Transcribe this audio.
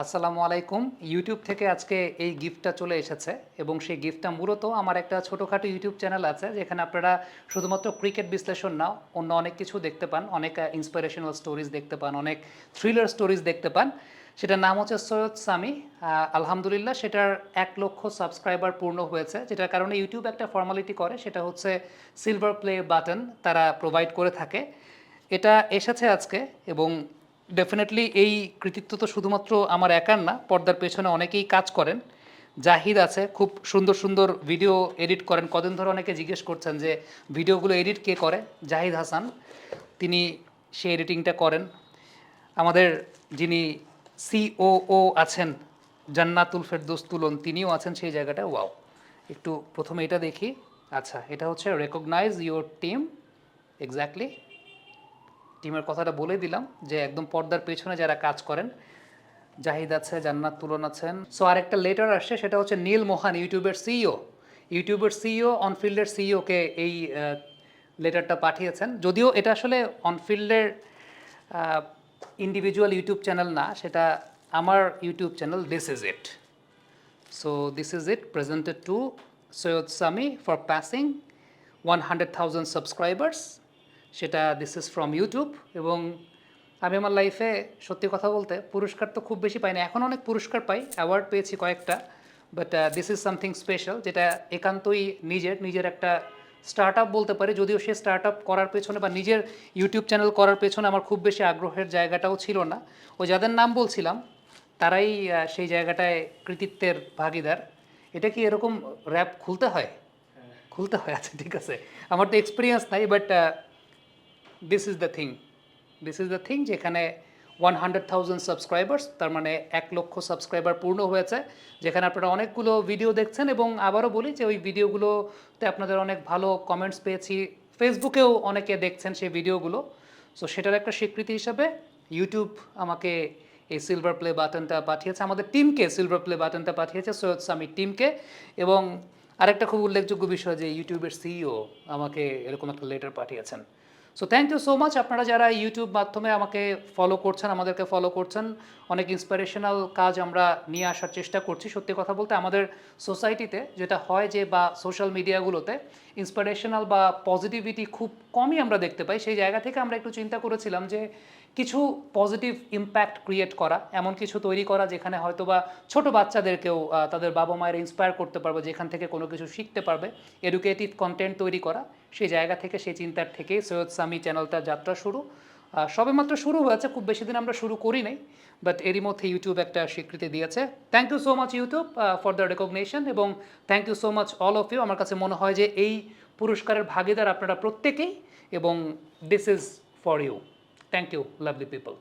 আসসালামু আলাইকুম। ইউটিউব থেকে আজকে এই গিফটটা চলে এসেছে এবং সেই গিফটটা মূলত আমার একটা ছোটোখাটো ইউটিউব চ্যানেল আছে যেখানে আপনারা শুধুমাত্র ক্রিকেট বিশ্লেষণ না অন্য অনেক কিছু দেখতে পান, অনেক ইন্সপিরেশনাল স্টোরিজ দেখতে পান, অনেক থ্রিলার স্টোরিজ দেখতে পান। সেটার নাম হচ্ছে সৈয়দ সামি। আলহামদুলিল্লাহ সেটার এক লক্ষ সাবস্ক্রাইবার পূর্ণ হয়েছে, যেটার কারণে ইউটিউব একটা ফর্মালিটি করে, সেটা হচ্ছে সিলভার প্লে বাটন তারা প্রোভাইড করে থাকে। এটা এসেছে আজকে এবং ডেফিনেটলি এই কৃতিত্ব তো শুধুমাত্র আমার একার না, পর্দার পেছনে অনেকেই কাজ করেন। জাহিদ আছে, খুব সুন্দর সুন্দর ভিডিও এডিট করেন। কদিন ধরে অনেকে জিজ্ঞেস করছেন যে, ভিডিওগুলো এডিট কে করে? জাহিদ হাসান, তিনি সে এডিটিংটা করেন। আমাদের যিনি সিওও আছেন, জান্নাতুল ফেরদৌস তুলন, তিনিও আছেন সেই জায়গাটা। ওয়াও! একটু প্রথমে এটা দেখি। আচ্ছা এটা হচ্ছে রেকগনাইজ ইউর টিম এক্স্যাক্টলি টিমের কথাটা বলে দিলাম যে একদম পর্দার পেছনে যারা কাজ করেন জাহিদ আছে জান্নাত তুলন আছেন। সো আরেকটা লেটার আসছে সেটা হচ্ছে নীল মোহান ইউটিউবের সিইও ইউটিউবের সিইও অনফিল্ডের সিইওকে এই লেটারটা পাঠিয়েছেন। যদিও এটা আসলে অনফিল্ডের ইন্ডিভিজুয়াল ইউটিউব চ্যানেল না সেটা আমার YouTube channel this is it So this is it presented to Soyod Sami for passing 100,000 subscribers. সেটা দিস ইজ ফ্রম ইউটিউব এবং আমি আমার লাইফে সত্যি কথা বলতে পুরস্কার তো খুব বেশি পাই না এখন অনেক পুরস্কার পাই অ্যাওয়ার্ড পেয়েছি কয়েকটা but this is something special যেটা একান্তই নিজের নিজের একটা স্টার্ট আপ বলতে পারি। যদিও সে স্টার্ট আপ করার পেছনে বা নিজের ইউটিউব চ্যানেল করার পেছনে আমার খুব বেশি আগ্রহের জায়গাটাও ছিল না। ও যাদের নাম বলছিলাম তারাই সেই জায়গাটায় কৃতিত্বের ভাগিদার। এটা কি এরকম র্যাপ খুলতে হয়? খুলতে হয় আচ্ছা ঠিক আছে। আমার তো এক্সপিরিয়েন্স নাই but this is the thing this is the thing যেখানে ওয়ান হান্ড্রেড থাউজেন্ড সাবস্ক্রাইবার্স তার মানে এক লক্ষ সাবস্ক্রাইবার পূর্ণ হয়েছে, যেখানে আপনারা অনেকগুলো ভিডিও দেখছেন এবং আবারও বলি যে ওই ভিডিওগুলোতে আপনাদের অনেক ভালো কমেন্টস পেয়েছি। ফেসবুকেও অনেকে দেখছেন সেই ভিডিওগুলো সো সেটার একটা স্বীকৃতি হিসাবে ইউটিউব আমাকে এই সিলভার প্লে বাটনটা পাঠিয়েছে, আমাদের টিমকে সিলভার প্লে বাটনটা পাঠিয়েছে সৈয়দ সামির টিমকে এবং আরেকটা খুব উল্লেখযোগ্য বিষয় যে ইউটিউবের সিইও আমাকে এরকম একটা লেটার পাঠিয়েছেন। So thank you so much আপনারা যারা ইউটিউব মাধ্যমে আমাকে ফলো করছেন, আমাদেরকে ফলো করছেন, অনেক ইন্সপিরেশনাল কাজ আমরা নিয়ে আসার চেষ্টা করছি। সত্যি কথা বলতে আমাদের সোসাইটিতে যেটা হয় যে, বা সোশ্যাল মিডিয়াগুলোতে ইন্সপিরেশনাল বা পজিটিভিটি খুব কমই আমরা দেখতে পাই। সেই জায়গা থেকে আমরা একটু চিন্তা করেছিলাম যে, কিছু পজিটিভ ইম্প্যাক্ট ক্রিয়েট করা, এমন কিছু তৈরি করা যেখানে হয়তো বা ছোটো বাচ্চাদেরকেও তাদের বাবা মায়ের ইন্সপায়ার করতে পারবে, যেখান থেকে কোনো কিছু শিখতে পারবে। এডুকেটিভ কন্টেন্ট তৈরি করা সেই জায়গা থেকে, সেই চিন্তার থেকে সৈয়দ সামি চ্যানেলটা যাত্রা শুরু। সবেমাত্র শুরু হয়েছে, খুব বেশি দিন আমরা শুরু করি নাই বাট এরই মধ্যে ইউটিউব একটা স্বীকৃতি দিয়েছে। Thank you so much YouTube for the recognition এবং thank you so much all of you আমার কাছে মনে হয় যে এই পুরস্কারের ভাগিদার আপনারা প্রত্যেকেই এবং this is for you thank you lovely people